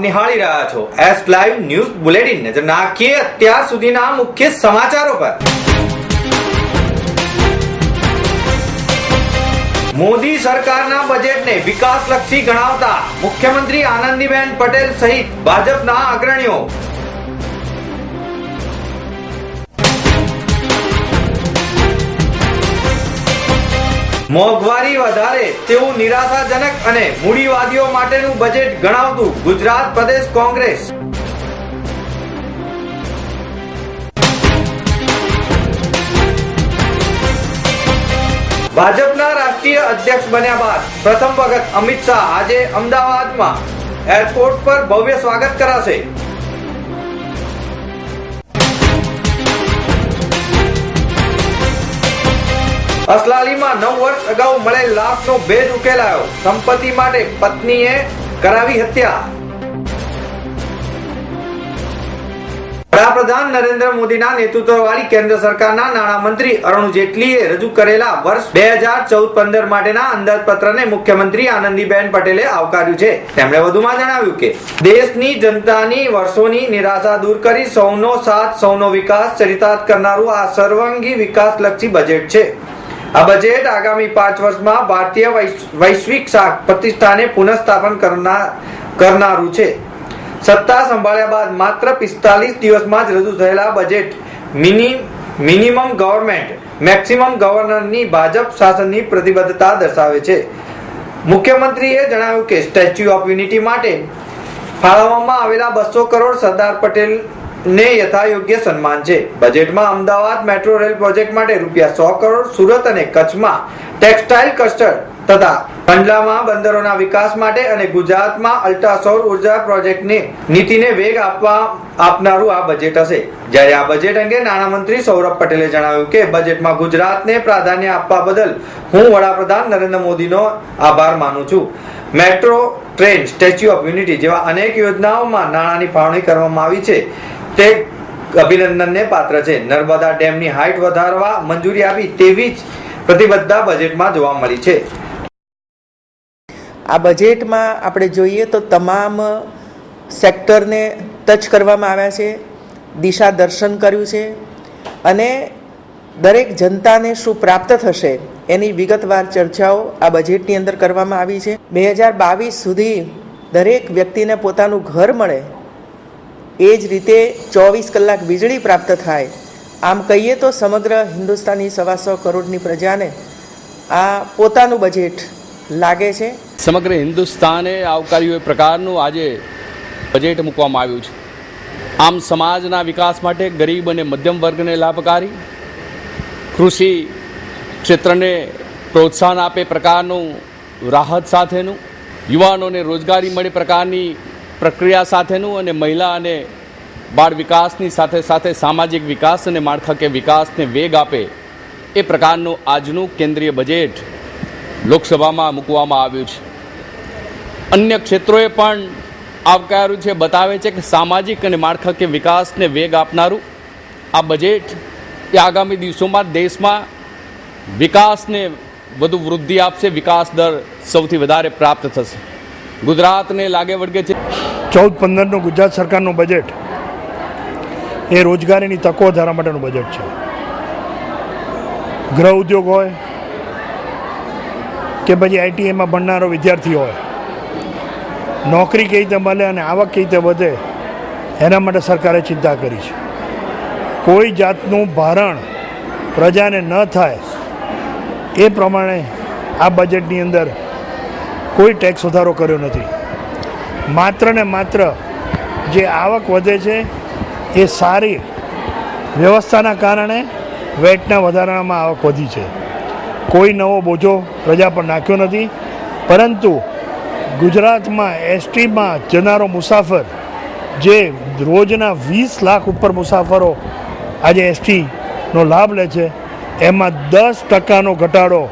નિહાળી રહ્યા છો એસ લાઈવ ન્યૂઝ બુલેટિન નજર નાખીએ અત્યાર સુધીના મુખ્ય સમાચારો પર. મોદી સરકારના બજેટને વિકાસલક્ષી ગણાવતા મુખ્યમંત્રી આનંદીબેન પટેલ સહિત ભાજપના અગ્રણીઓ મોંઘવારી વધારે તેવું નિરાશાજનક અને મૂડીવાદીઓ માટેનું બજેટ ગણાવતું ગુજરાત પ્રદેશ કોંગ્રેસ. ભાજપના રાષ્ટ્રીય અધ્યક્ષ બન્યા બાદ પ્રથમ વખત અમિત શાહ આજે અમદાવાદમાં એરપોર્ટ પર ભવ્ય સ્વાગત કરાશે. અસલાલીમાં નવ વર્ષ અગાઉ મળેલ લાશનો ભેદ ઉકેલાયો. સંપત્તિ માટે પત્નીએ કરાવી હત્યા. વડાપ્રધાન નરેન્દ્ર મોદીના નેતૃત્વવાળી કેન્દ્ર સરકારના નાણામંત્રી અરુણ જેટલીએ રજૂ કરેલા વર્ષ બે હજાર ચૌદ પંદર માટેના અંદાજપત્રને મુખ્યમંત્રી આનંદીબેન પટેલે આવકાર્યું છે. તેમણે વધુમાં જણાવ્યું કે, દેશની જનતાની વર્ષોની નિરાશા દૂર કરી સૌનો સાથ, સૌનો વિકાસ, ચરિતાર્થ કરનારું આ સર્વાંગી વિકાસલક્ષી બજેટ છે. આ બજેટ આગામી પાંચ વર્ષમાં ભારતીય વૈશ્વિક પ્રતિષ્ઠાને પુનઃસ્થાપન કરનારું છે. સત્તા સંભાળ્યા બાદ માત્ર પિસ્તાલીસ દિવસમાં જ રજૂ થયેલા budget mini minimum government maximum ગવર્નરની Bhajap શાસનની પ્રતિબદ્ધતા દર્શાવે છે. મુખ્યમંત્રીએ જણાવ્યું કે સ્ટેચ્યુ ઓફ યુનિટી માટે ફાળવવામાં આવેલા બસો કરોડ સરદાર પટેલ ને યથાયોગ્ય સન્માન છે. બજેટમાં અમદાવાદ મેટ્રો રેલ પ્રોજેક્ટ માટે રૂપિયા સો કરોડ સુરત અને કચ્છમાં ટેક્સટાઇલ ક્લસ્ટર તથા કંડલામાં બંદરોના વિકાસ માટે અને ગુજરાતમાં અલ્ટ્રા સૌર ઊર્જા પ્રોજેક્ટની નીતિને વેગ આપવા આપનારું આ બજેટ હશે. જ્યારે આ બજેટ અંગે નાણામંત્રી સૌરભ પટેલે જણાવ્યું કે બજેટમાં ગુજરાતને પ્રાધાન્ય આપવા બદલ હું વડાપ્રધાન નરેન્દ્ર મોદીનો આભાર માનું છું. Metro train statue of unity જેવા અનેક યોજનાઓમાં નાણાંની ફાળવણી કરવામાં આવી છે. તે અભિનંદનને પાત્ર છે. નર્મદા ડેમની હાઇટ વધારવા મંજૂરી આપી તેવી જ પ્રતિબદ્ધતા બજેટમાં જોવા મળી છે. આ બજેટમાં આપણે જોઈએ તો તમામ સેક્ટરને ટચ કરવામાં આવ્યા છે, દિશા દર્શન કર્યું છે અને દરેક જનતાને શું પ્રાપ્ત થશે એની વિગતવાર ચર્ચાઓ આ બજેટની અંદર કરવામાં આવી છે. બે હજાર બાવીસ સુધી દરેક વ્યક્તિને પોતાનું ઘર મળે એ જ રીતે ચોવીસ કલાક વીજળી પ્રાપ્ત થાય. આમ કહીએ તો સમગ્ર હિન્દુસ્તાની સવાસો કરોડની પ્રજાને આ પોતાનું બજેટ લાગે છે. સમગ્ર હિન્દુસ્તાને આવકાર્યું એ પ્રકારનું આજે બજેટ મૂકવામાં આવ્યું છે. આમ સમાજના વિકાસ માટે ગરીબ અને મધ્યમ વર્ગને લાભકારી, કૃષિ ક્ષેત્રને પ્રોત્સાહન આપે પ્રકારનું રાહત સાથેનું, યુવાનોને રોજગારી મળે પ્રકારની પ્રક્રિયા સાથેનું અને મહિલા અને બાળ વિકાસની સાથે સાથે સામાજિક વિકાસ અને માળખાકીય વિકાસને વેગ આપે એ પ્રકારનું આજનું કેન્દ્રીય બજેટ લોકસભામાં મૂકવામાં આવ્યું છે. અન્ય ક્ષેત્રોએ પણ આવકાર્યું છે, બતાવે છે કે સામાજિક અને માળખાકીય વિકાસને વેગ આપનારું આ બજેટ એ આગામી દિવસોમાં દેશમાં વિકાસને વધુ વૃદ્ધિ આપશે, વિકાસ દર સૌથી વધારે પ્રાપ્ત થશે. ગુજરાતને લાગે વળગે છે. ચૌદ પંદરનું ગુજરાત સરકારનું બજેટ એ રોજગારીની તકો વધારવા માટેનું બજેટ છે. ગૃહ ઉદ્યોગ હોય કે પછી આઈટીઆઈમાં ભણનારો વિદ્યાર્થી હોય, નોકરી કઈ રીતે મળે અને આવક કઈ રીતે વધે, એના માટે સરકારે ચિંતા કરી છે. કોઈ જાતનું ભારણ પ્રજાને ન થાય એ પ્રમાણે આ બજેટની અંદર કોઈ ટેક્સ વધારો કર્યો નથી. માત્ર ને માત્ર જે આવક વધે છે, એ સારી વ્યવસ્થાના કારણે વેટના વધારામાં આવક વધી છે. કોઈ નવો બોજો પ્રજા પર નાખ્યો નથી, પરંતુ ગુજરાતમાં એસટીમાં જનારો મુસાફર, જે રોજના વીસ લાખ ઉપર મુસાફરો આજે એસટીનો લાભ લે છે, એમાં દસ ટકાનો ઘટાડો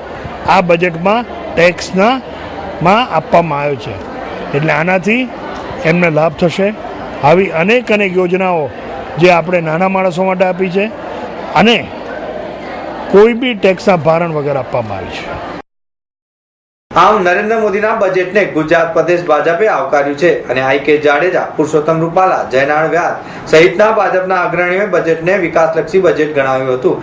આ બજેટમાં ટેક્સના માં આપવામાં આવ્યો છે. એટલે આનાથી એમને લાભ થશે. આવી અનેક અનેક યોજનાઓ જે આપણે નાના માણસો માટે આપી છે અને કોઈ બી ટેક્સના ભારણ વગર આપવામાં આવી છે. આમ નરેન્દ્ર મોદીના બજેટને ગુજરાત પ્રદેશ ભાજપે આવકાર્યું છે અને આઈ જાડેજા, પુરુષોત્તમ રૂપાલા, જયનારાયણ વ્યાસ સહિતના ભાજપના અગ્રણીઓએ બજેટને વિકાસલક્ષી બજેટ ગણાવ્યું હતું.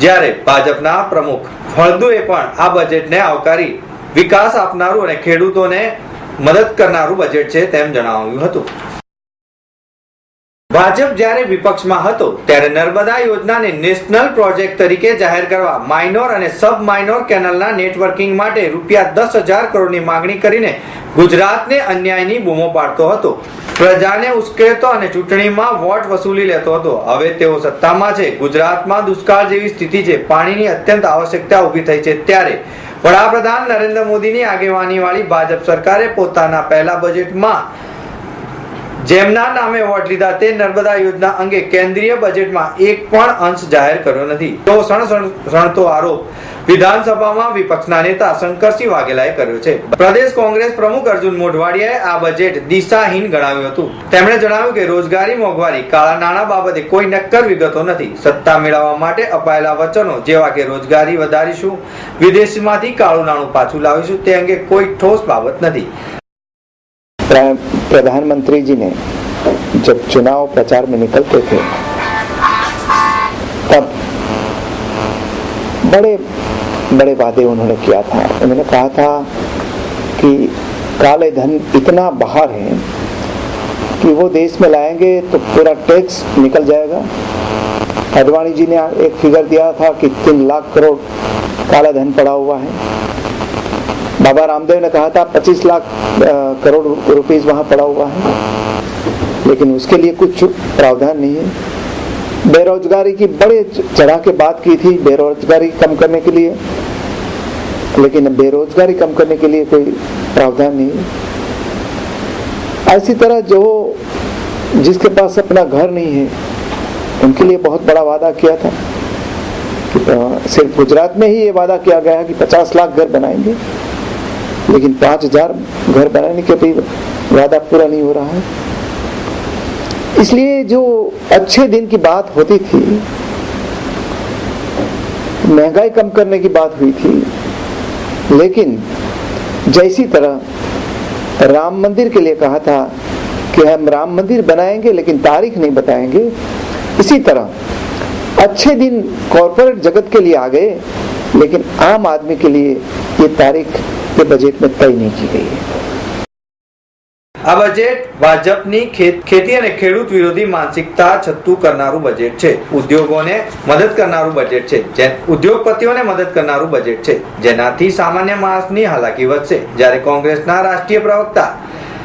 જ્યારે ભાજપના પ્રમુખ ફળદુએ પણ આ બજેટને આવકારી વિકાસ આપનારું અને ખેડૂતોને મદદ કરનારું બજેટ છે તેમ જણાવ્યું હતું. ભાજપ જ્યારે વિપક્ષમાં હતો, ત્યારે નર્મદા યોજનાને નેશનલ પ્રોજેક્ટ તરીકે જાહેર કરવા માઇનોર અને સબ માઇનોર કેનલના નેટવર્કિંગ માટે રૂપિયા દસ હજાર કરોડની માંગણી કરીને ગુજરાતને અન્યાયની બૂમો પાડતો હતો. પ્રજાને ઉશ્કેરતો અને ચૂંટણીમાં વોટ વસૂલી લેતો હતો. હવે તેઓ સત્તામાં છે. ગુજરાતમાં દુષ્કાળ જેવી સ્થિતિ છે. પાણીની અત્યંત આવશ્યકતા ઊભી થઈ છે. ત્યારે વડાપ્રધાન નરેન્દ્ર મોદીની આગેવાની વાળી ભાજપ સરકારે પોતાના પહેલા બજેટમાં જેમના નામે વોટ લીધા તે નર્મદા યોજના અંગે કેન્દ્રીય બજેટમાં એક પણ અંશ જાહેર કર્યો નથી. તો સણ સણ- સણતો આરોપ. વિધાનસભામાં વિપક્ષના નેતા શંકરસિંહ વાઘેલાએ કર્યો છે. પ્રદેશ કોંગ્રેસ પ્રમુખ અર્જુન મોઢવાડિયાએ આ બજેટ દિશાહીન ગણાવ્યું હતું. તેમણે જણાવ્યું કે રોજગારી મોંઘવારી, કાળા નાણાં બાબતે કોઈ નક્કર વિગતો નથી. સત્તા મેળવવા માટે અપાયેલા વચનો જેવા કે રોજગારી વધારીશું, વિદેશમાંથી કાળું નાણું પાછું લાવીશું તે અંગે કોઈ ઠોસ બાબત નથી. प्रधानमंत्री जी ने जब चुनाव प्रचार में निकलते थे, तब बड़े बड़े वादे उन्होंने किया था। उन्होंने कहा था कि काले धन इतना बाहर है कि वो देश में लाएँगे तो पूरा टैक्स निकल जाएगा। अडवाणी जी ने एक फिगर दिया था कि तीन लाख करोड़ काला धन पड़ा हुआ है। बाबा रामदेव ने कहा था 25 लाख करोड़ रुपीस वहाँ पड़ा हुआ है। लेकिन उसके लिए कुछ प्रावधान नहीं है। बेरोजगारी की बड़े चढ़ा के बात की थी, बेरोजगारी कम करने के लिए। लेकिन बेरोजगारी कम करने के लिए कोई प्रावधान नहीं है। ऐसी तरह जो जिसके पास अपना घर नहीं है, उनके लिए बहुत बड़ा वादा किया था। सिर्फ़ गुजरात में ही ये वादा किया गया है कि 50 लाख घर बनाएँगे। लेकिन पाँच हज़ार घर बनाने के भी वादा पूरा नहीं हो रहा है। इसलिए जो अच्छे दिन की बात होती थी, महँगाई कम करने की बात हुई थी, लेकिन जैसी तरह राम मंदिर के लिए कहा था कि हम राम मंदिर बनाएँगे लेकिन तारीख नहीं बताएँगे, इसी तरह अच्छे दिन कॉरपोरेट जगत के लिए आ गए, लेकिन आम आदमी के लिए ये तारीख के बजट में तय नहीं की गई है આ બજેટ ભાજપની ખેત- ખેતી અને ખેડૂત વિરોધી માનસિકતા છતું કરનારું બજેટ છે ઉદ્યોગોને મદદ કરનારું બજેટ છે જે ઉદ્યોગપતિઓને મદદ કરનારું બજેટ છે જેનાથી સામાન્ય માણસની હાલાકી વધશે જ્યારે કોંગ્રેસના રાષ્ટ્રીય પ્રવક્તા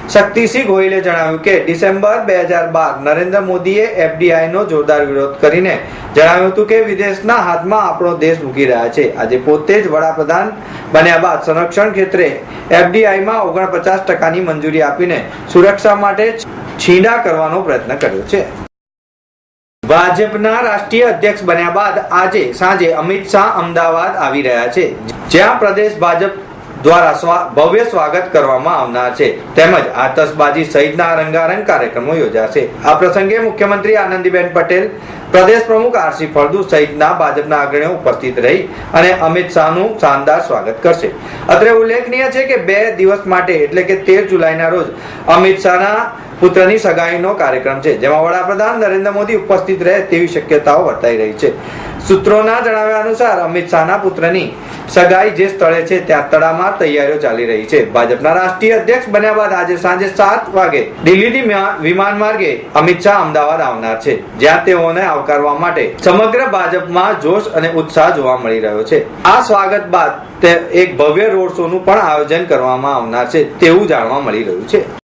શક્તિસિંહ ગોહિલે જણાવ્યું કે ડિસેમ્બર બે હજાર બાર નરેન્દ્ર મોદીએ એફડીઆઈ નો જોરદાર વિરોધ કરીને જણાવ્યું હતું કે વિદેશના હાથમાં આપણો દેશ મૂકી રહ્યા છે. આજે પોતે જ વડાપ્રધાન બન્યા બાદ સંરક્ષણ ક્ષેત્રે એફડીઆઈમાં ઓગણપચાસ ટકાની મંજૂરી આપીને સુરક્ષા માટે છીંડા કરવાનો પ્રયત્ન કર્યો છે. ભાજપના રાષ્ટ્રીય અધ્યક્ષ બન્યા બાદ આજે સાંજે અમિત શાહ અમદાવાદ આવી રહ્યા છે. જ્યાં પ્રદેશ ભાજપ દ્વારા ભવ્ય સ્વાગત કરવામાં આવનાર છે. તેમજ આતશબાજી સહિતના રંગારંગ કાર્યક્રમો યોજાશે. આ પ્રસંગે મુખ્યમંત્રી આનંદીબેન પટેલ, પ્રદેશ પ્રમુખ આરસી ફળદુ સહિતના ભાજપના અગ્રણીઓ ઉપસ્થિત રહી અને અમિત શાહનું શાનદાર સ્વાગત કરશે. અત્રે ઉલ્લેખનીય છે કે બે દિવસ માટે, એટલે કે તેર જુલાઈના રોજ, અમિત શાહના પુત્રની સગાઈનો કાર્યક્રમ છે, જેમાં વડાપ્રધાન નરેન્દ્ર મોદી ઉપસ્થિત રહે તેવી શક્યતાઓ વર્તાઈ રહી છે. સૂત્રોના જણાવ્યા અનુસાર, અમિત શાહના પુત્રની સગાઈ જે સ્થળે છે, ત્યાં તડામાર તૈયારીઓ ચાલી રહી છે. ભાજપના રાષ્ટ્રીય અધ્યક્ષ બન્યા બાદ આજે સાંજે સાત વાગે દિલ્હીથી વિમાન માર્ગે અમિત શાહ અમદાવાદ આવનાર છે, જ્યાં તેઓને આવકારવા માટે સમગ્ર ભાજપમાં જોશ અને ઉત્સાહ જોવા મળી રહ્યો છે. આ સ્વાગત બાદ તે એક ભવ્ય રોડ શોનું પણ આયોજન કરવામાં આવનાર છે, તેવું જાણવા મળી રહ્યું છે.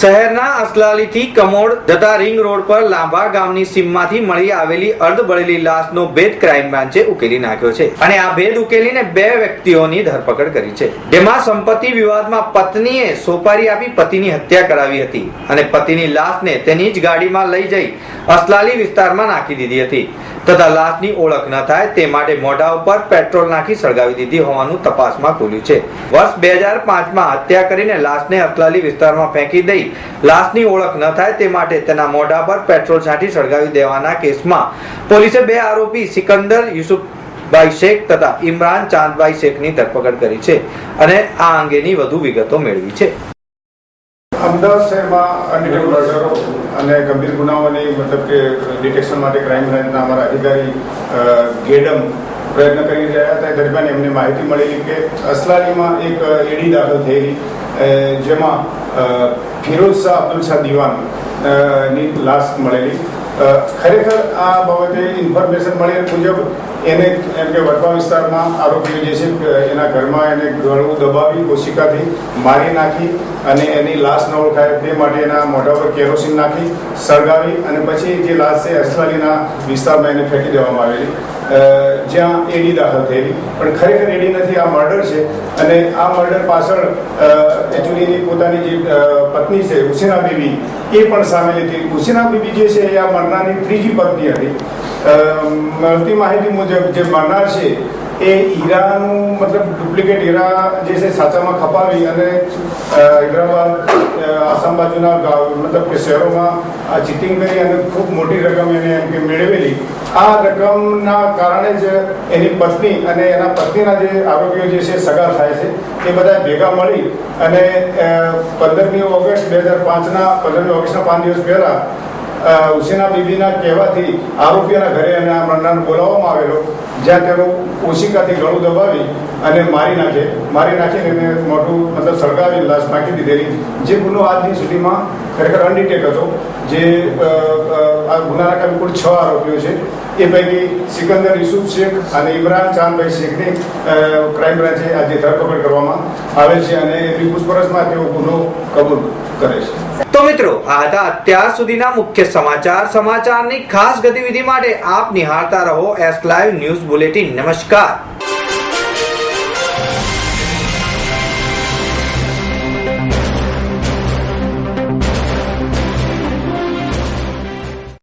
શહેરના અસલાલીથી કમોડ જતા રિંગ રોડ પર લાંભા ગામની સીમમાંથી મળી આવેલી અર્ધ બળેલી લાશનો ભેદ ક્રાઇમ બ્રાન્ચે ઉકેલી નાખ્યો છે અને આ ભેદ ઉકેલીને બે વ્યક્તિઓની ધરપકડ કરી છે. જેમાં સંપત્તિ વિવાદમાં પત્નીએ સોપારી આપી પતિની હત્યા કરાવી હતી અને પતિની લાશને તેની જ ગાડીમાં લઈ જઈ અસલાલી વિસ્તારમાં નાખી દીધી હતી. તથા લાશની ઓળખ ન થાય તે માટે મોઢા ઉપર પેટ્રોલ નાખી સળગાવી દીધી હોવાનું તપાસમાં ખુલ્યું છે. વર્ષ બે હજાર પાંચમાં હત્યા કરીને લાશને અસલાલી વિસ્તારમાં ફેંકી દઈ લાશની ઓળખ ન થાય તે માટે તેના મોઢા પર પેટ્રોલ છાંટી સળગાવી દેવાના કેસમાં પોલીસે બે આરોપી સિકંદર યુસુફ ભાઈ શેખ તથા ઇમરાન ચાંદભાઈ શેખની ધરપકડ કરી છે અને આ અંગેની વધુ વિગતો મેળવી છે. અમદાવાદ શહેરમાં અનડિટેક્ટ મર્ડરો અને ગંભીર ગુનાઓની મતલબ કે ડિટેક્શન માટે ક્રાઇમ બ્રાન્ચના અમારા અધિકારી ગેડમ પ્રયત્ન કરી રહ્યા હતા. દરમિયાન એમને માહિતી મળેલી કે અસલાલીમાં એક એડી દાખલ થયેલી જેમાં ફિરોજ ફિરોઝ શાહ અબ્દુલ શાહ દિવાનની લાશ મળેલી. ખરેખર આ બાબતે ઇન્ફોર્મેશન મળેલ મુજબ એને એમ કે વટવા વિસ્તારમાં આરોપીઓ જે છે એના ઘરમાં એને ગળું દબાવી કોશિકાથી મારી નાખી અને એની લાશ ન ઓળખાય તે માટે એના મોઢા પર કેરોસીન નાખી, સળગાવી અને પછી જે લાશ છે અસલાલીના વિસ્તારમાં એને ફેંકી દેવામાં આવેલી. જ્યાં એડી દાખલ થયેલી પણ ખરેખર એડી નથી, આ મર્ડર છે. અને આ મર્ડર પાછળ એકચ્યુઅલી પોતાની જે પત્ની છે હુસેના બીબી, એ પણ સામેલ હતી. હુસેના બીબી જે છે, એ આ મરનારની ત્રીજી પત્ની હતી. મળતી માહિતી મુજબ જે મરનાર છે એ હીરાનું મતલબ ડુપ્લિકેટ હીરા જે છે સાચામાં ખપાવી અને હૈદરાબાદ આસામ બાજુના મતલબ કે શહેરોમાં ચીટિંગ કરી અને ખૂબ મોટી રકમ એને એમ કે મેળવેલી. આ રકમના કારણે જ એની પત્ની અને એના પત્નીના જે આરોપીઓ જે છે સગા થાય છે, એ બધા ભેગા મળી અને પંદરમી ઓગસ્ટ બે હજાર પાંચના, પંદરમી ઓગસ્ટના પાંચ દિવસ પહેલાં હુસેના બીબીના કહેવાથી આરોપીઓના ઘરે અને આ મરનારને બોલાવવામાં આવેલો, જ્યાં તેનું ઓશિકાથી ગળું દબાવી અને મારી નાખે, મારી નાખીને એને મોઢું મતલબ સળગાવી લાશ નાખી દીધેલી. જે ગુનો આજની સુધીમાં ખરેખર અનડિટેક હતો, જે આ ગુનાના કુલ છ આરોપીઓ છે. એ પૈકી સિકંદર યુસુફ શેખ અને ઇમરાન ચાંદભાઈ શેખની ક્રાઇમ બ્રાન્ચે આજે ધરપકડ કરવામાં આવે છે અને એની પૂછપરછમાં તેઓ ગુનો કબૂલ કરે છે. તો મિત્રો, આ હતા અત્યાર સુધીના મુખ્ય સમાચાર. સમાચારની ખાસ ગતિવિધિ માટે આપ નિહાળતા રહો એસ લાઈવ ન્યૂઝ બુલેટિન નમસ્કાર.